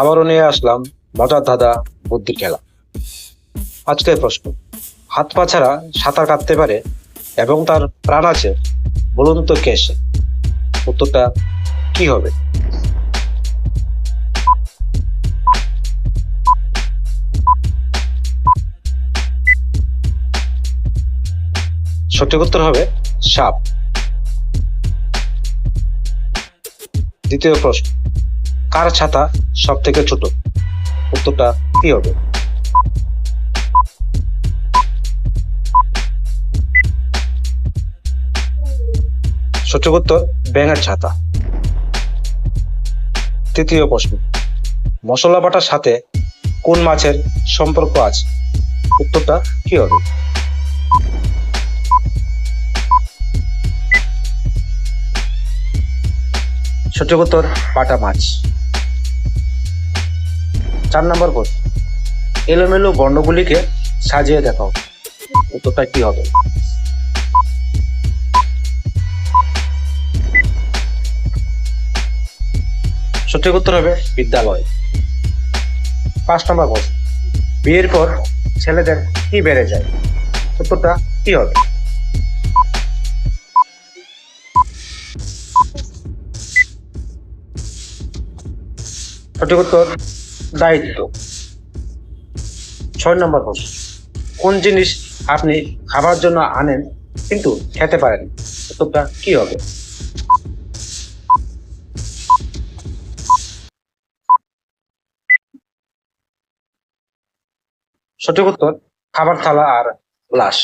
আবারও নিয়ে আসলাম মজার ধাঁধা বুদ্ধির খেলা। আজকের প্রশ্ন, হাত পা ছাড়া সাঁতার কাটতে পারে এবং তার প্রাণ আছে, বলুন তো কে উত্তরটা, কি হবে? সঠিক উত্তর হবে সাপ। দ্বিতীয় প্রশ্ন কার ছাতা সব থেকে ছোট? উত্তরটা কি হবে? সঠিক উত্তর, ব্যাঙের ছাতা। তৃতীয় প্রশ্ন, মশলা বাটার সাথে কোন মাছের সম্পর্ক আছে? উত্তরটা কি হবে? সঠিক উত্তর, বাটা মাছ। চার নম্বর প্রশ্ন এলোমেলো বর্ণগুলিকে সাজিয়ে দেখাও। উত্তরটা কি হবে? সঠিক উত্তর হবে বিদ্যালয়। পাঁচ নম্বর প্রশ্ন বিয়ের পর ছেলেদের কি বেড়ে যায়? উত্তরটা কি হবে? সঠিক উত্তর দায়িত্ব। ছয় নম্বর প্রশ্ন। কোন জিনিস আপনি খাবার জন্য আনেন কিন্তু খেতে পারেন? উত্তরটা কি হবে? সঠিক উত্তর, খাবার থালা আর গ্লাস।